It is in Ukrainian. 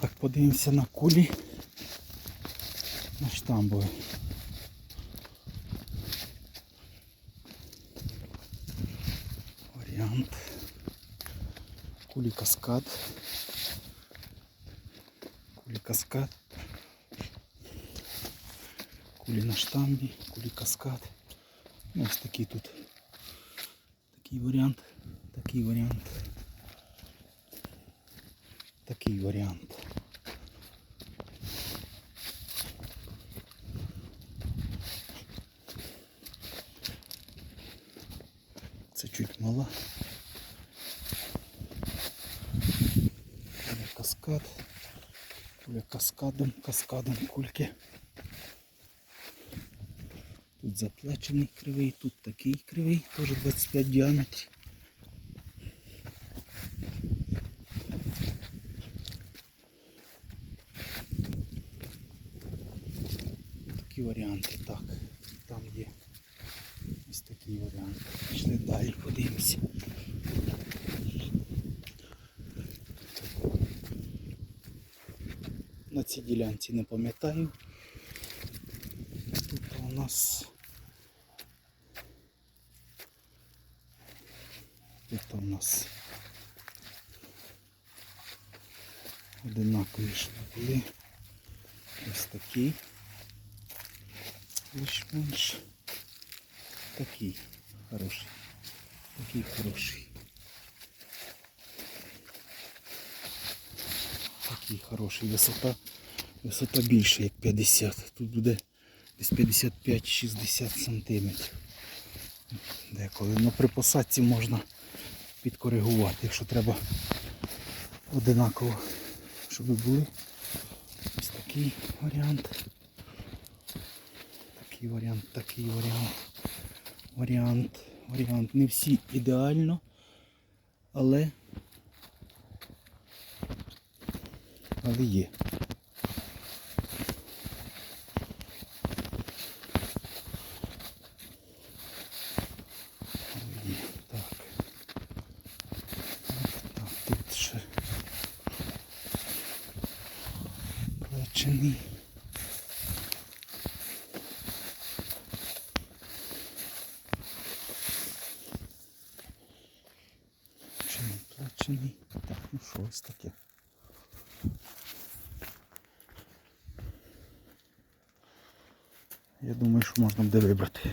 Так, подивимося на кулі. На штамбові. Варіант. Кулі каскад. Кулі каскад. Кулі на штамбі, кулі каскад. Ну, ось такий тут. Такий варіант. Такий варіант. Такий варіант. Це чуть мала. Куля каскад. Куля каскадом, каскадом кульки. Тут заплечений кривий, тут такий кривий, теж 25 діаметрів. Такі варіанти, так. Там є ось такий варіант. Пішли далі, подивимося. На цій ділянці не пам'ятаю. Тут у нас тут у нас одинакові шнури. Ось такий. Більш-менш такий хороший. Такий хороший. Такий хороший. Висота, висота більше, як 50. Тут буде десь 55-60 сантиметрів. Деколи. Ну при посадці можна підкоригувати, якщо треба одинаково, щоб були. Ось такий варіант. Такий варіант, такий варіант. Варіант, варіант. Не всі ідеально, але, але є. Але плечений. Так, ну що ось таке. Я думаю, що можна буде вибрати.